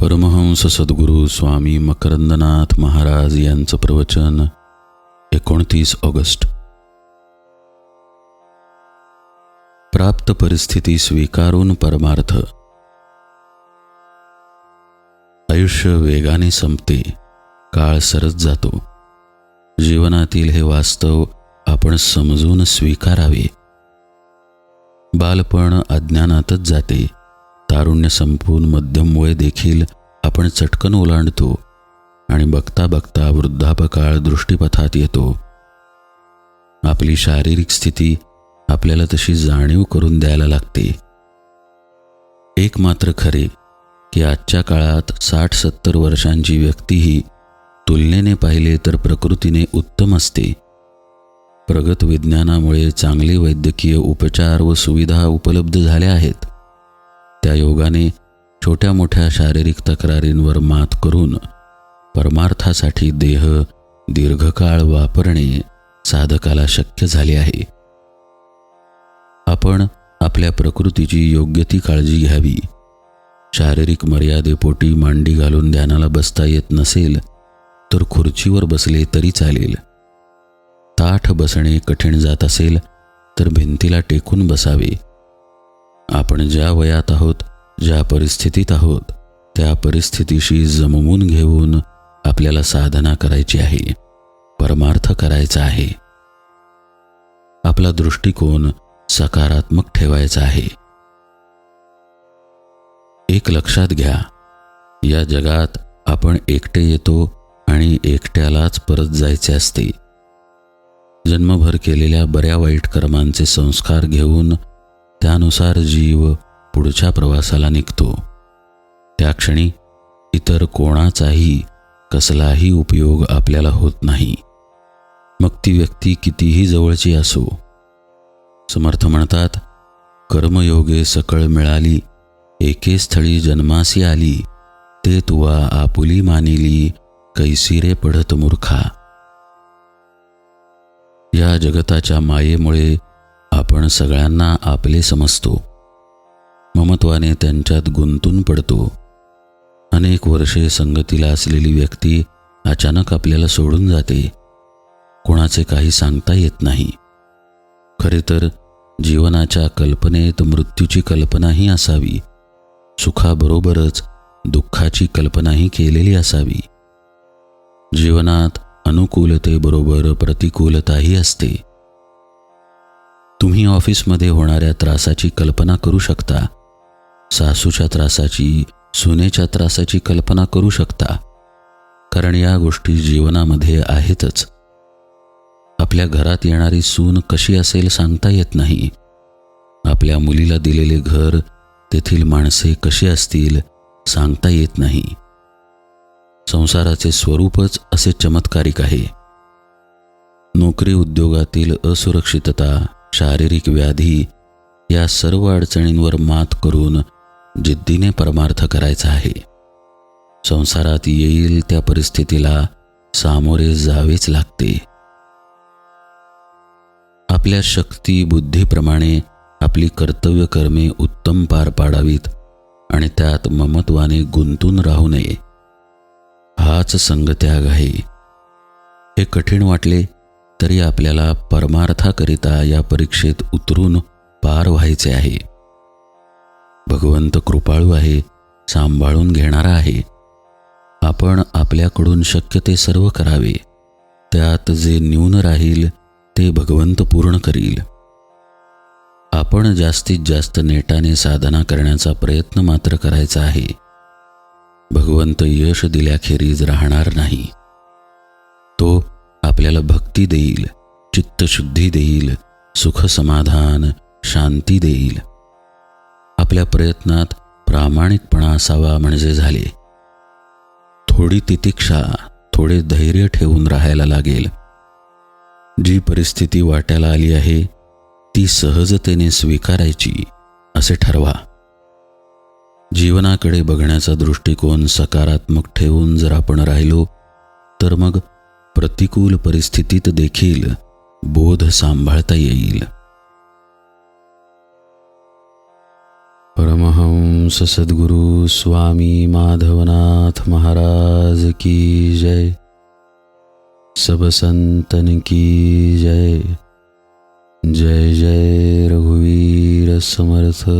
परमहंस सद्गुरू स्वामी मकरंदनाथ महाराज यांचं प्रवचन एकोणतीस ऑगस्ट. प्राप्त परिस्थिती स्वीकारून परमार्थ. आयुष्य वेगाने संपते काळ सरत जातो. जीवनातील हे वास्तव आपण समजून स्वीकारावे. बालपण अज्ञानातच जाते. तारुण्य संपून मध्यम वय देखील आपण चटकन ओलांडतो आणि बघता बघता वृद्धापकाळ दृष्टीपथात येतो. आपली शारीरिक स्थिती आपल्याला तशी जाणीव करून द्यायला लागते. एक मात्र खरे की आजच्या काळात साठ सत्तर वर्षांची व्यक्तीही तुलनेने पाहिले तर प्रकृतीने उत्तम असते. प्रगत विज्ञानामुळे चांगले वैद्यकीय उपचार व सुविधा उपलब्ध झाल्या आहेत. त्या योगाने छोट्या मोठ्या शारीरिक तक्रारींवर मात करून परमार्थासाठी देह दीर्घकाळ वापरणे साधकाला शक्य झाले आहे. आपण आपल्या प्रकृतीची योग्य ती काळजी घ्यावी. शारीरिक मर्यादेपोटी मांडी घालून ध्यानाला बसता येत नसेल तर खुर्चीवर बसले तरी चालेल. ताठ बसणे कठीण जात असेल तर भिंतीला टेकून बसावे. आपण ज्या वयात आहोत ज्या परिस्थितीत आहोत त्या परिस्थितीशी जमवून घेऊन आपल्याला साधना करायची आहे परमार्थ करायचा आहे. आपला दृष्टिकोन सकारात्मक ठेवायचा आहे. एक लक्षात घ्या या जगात आपण एकटे येतो आणि एकट्यालाच परत जायचे असते. जन्मभर केलेल्या बऱ्या वाईट कर्मांचे संस्कार घेऊन त्यानुसार जीव पुढच्या प्रवासाला निघतो. त्या क्षणी इतर कोणाचाही कसलाही उपयोग आपल्याला होत नाही. मग ती व्यक्ती कितीही जवळची असो. समर्थ म्हणतात कर्मयोगे सकळ मिळाली एके स्थळी जन्मासी आली ते तुवा आपुली मानिली कैसिरे पडत मूर्खा. या जगताच्या मायेमुळे आपण सगळ्यांना आपले समजतो. ममत्वाने त्यांच्यात गुंतून पडतो. अनेक वर्षे संगतीला असलेली व्यक्ती अचानक आपल्याला सोडून जाते. कोणाचे काही सांगता येत नाही. खरे तर जीवनाच्या कल्पनेत मृत्यूची कल्पनाही असावी. सुखाबरोबरच दुःखाची कल्पनाही केलेली असावी. जीवनात अनुकूलतेबरोबर प्रतिकूलताही असते. तुम्ही ऑफिसमध्ये होणाऱ्या त्रासाची कल्पना करू शकता. सासूच्या त्रासाची सुनेच्या त्रासाची कल्पना करू शकता. कारण या गोष्टी जीवनामध्ये आहेतच. आपल्या घरात येणारी सून कशी असेल सांगता येत नाही. आपल्या मुलीला दिलेले घर तेथील माणसे कशी असतील सांगता येत नाही. संसाराचे स्वरूपच असे चमत्कारिक आहे. नोकरी उद्योगातील असुरक्षितता शारीरिक व्याधी या सर्व अडचणींवर मात करून जिद्दीने परमार्थ करायचा आहे. संसारात येईल त्या परिस्थितीला सामोरे जावेच लागते. आपल्या शक्ती बुद्धीप्रमाणे आपली कर्तव्य कर्मे उत्तम पार पाडावीत आणि त्यात ममत्वाने गुंतून राहू नये. हाच संगत्याग आहे. हे कठीण वाटले तरी आपल्याला परमार्थाकरिता या परीक्षेत उतरून पार व्हायचे आहे. भगवंत कृपाळू आहे सांभाळून घेणारा आहे. आपण आपल्याकडून शक्य ते सर्व करावे. त्यात जे न्यून राहील ते भगवंत पूर्ण करील. आपण जास्तीत जास्त नेटाने साधना करण्याचा प्रयत्न मात्र करायचा आहे. भगवंत यश दिल्याखेरीज राहणार नाही. आपल्याला भक्ती देईल चित्तशुद्धी देईल सुख समाधान शांती देईल. आपल्या प्रयत्नात प्रामाणिकपणा असावा म्हणजे झाले. थोडी तितिक्षा थोडे धैर्य ठेवून राहायला लागेल. जी परिस्थिती वाट्याला आली आहे ती सहजतेने स्वीकारायची असे ठरवा. जीवनाकडे बघण्याचा दृष्टिकोन सकारात्मक ठेवून जर आपण राहिलो तर मग प्रतिकूल परिस्थितीत देखील बोध सांभाळता येईल. परमहंस सद्गुरु स्वामी माधवनाथ महाराज की जय. सब संतन की जय. जय जय रघुवीर समर्थ.